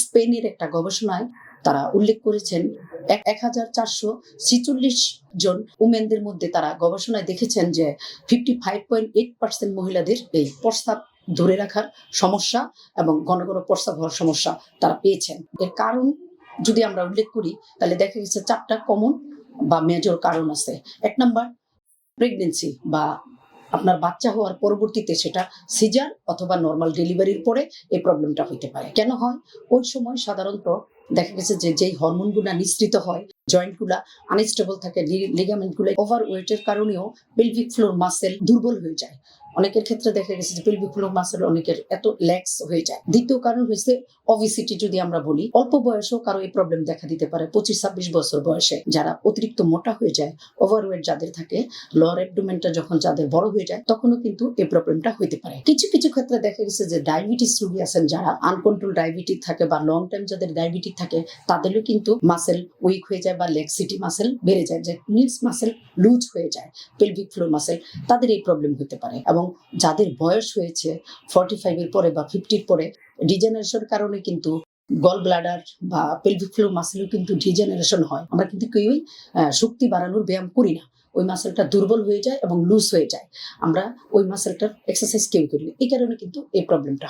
স্পেনের একটা গবেষণায় তারা উল্লেখ করেছেন, এক হাজার চারশো ছিচল্লিশ জন উমেনদের মধ্যে তারা গবেষণায় দেখেছেন যে fifty five point eight percent মহিলাদের এই প্রস্তাব ধরে রাখার সমস্যা এবং ঘন ঘন প্রস্তাব হওয়ার সমস্যা তারা পেয়েছেন। এর কারণ যদি আমরা উল্লেখ করি, তাহলে দেখা গেছে চারটা কমন বা মেজর কারণ আছে। এক নাম্বার প্রেগনেন্সি বা আপনার বাচ্চা হওয়ার পরবর্তীতে সেটা সিজার অথবা নর্মাল ডেলিভারির পরে এই প্রবলেমটা হইতে পারে। কেন হয়? ওই সময় সাধারণত দেখা গেছে যে যেই হরমোনগুলো নিঃসৃত হয় জয়েন্টগুলা আনস্টেবল থাকে লিগামেন্টগুলো ওভার ওয়েটের কারণেও পেলভিক ফ্লোর মাসেল দুর্বল হয়ে যায়। অনেকের ক্ষেত্রে দেখা গেছে যে পেলভিক ফ্লোর মাসেল অনেকের এত ল্যাক্স হয়ে যায়। দ্বিতীয় কারণ হয়েছে অবিসিটি যদি আমরা বলি, অল্প বয়সেও কারও এই প্রবলেম দেখা দিতে পারে পঁচিশ ছাব্বিশ বছর বয়সে। যারা অতিরিক্ত মোটা হয়ে যায় ওভারওয়েট যাদের থাকে লোয়ার অ্যাবডোমেনটা যখন যাদের বড় হয়ে যায়, তখনও কিন্তু এই প্রবলেমটা হইতে পারে। কিছু কিছু ক্ষেত্রে দেখা গেছে যে ডায়াবেটিস রোগী আছেন যারা আনকন্ট্রোল ডায়াবেটিস থাকে বা লং টাইম যাদের ডায়াবেটিস থাকে, তাদেরও কিন্তু মাসেল উইক হয়ে যায় বা লেক্সিটি মাসেল বেড়ে যায়, যে মিন্স মাসেল লুজ হয়ে যায় পেলভিক ফ্লোর মাসেল তাদের এই প্রবলেম হতে পারে। এবং যাদের বয়স হয়েছে ফর্টি ফাইভের পরে বা ফিফটির পরে ডিজেনারেশন কারণে কিন্তু গল ব্লাডার বা পেলভিক ফ্লো মাসেলও কিন্তু ডিজেনারেশন হয়। আমরা কিন্তু কেউই শক্তি বাড়ানোর ব্যায়াম করি না। ওই মাসেলটা দুর্বল হয়ে যায় এবং লুজ হয়ে যায়। আমরা ওই মাসেলটার এক্সারসাইজ কেউ করি না। এই কারণে কিন্তু এই প্রবলেমটা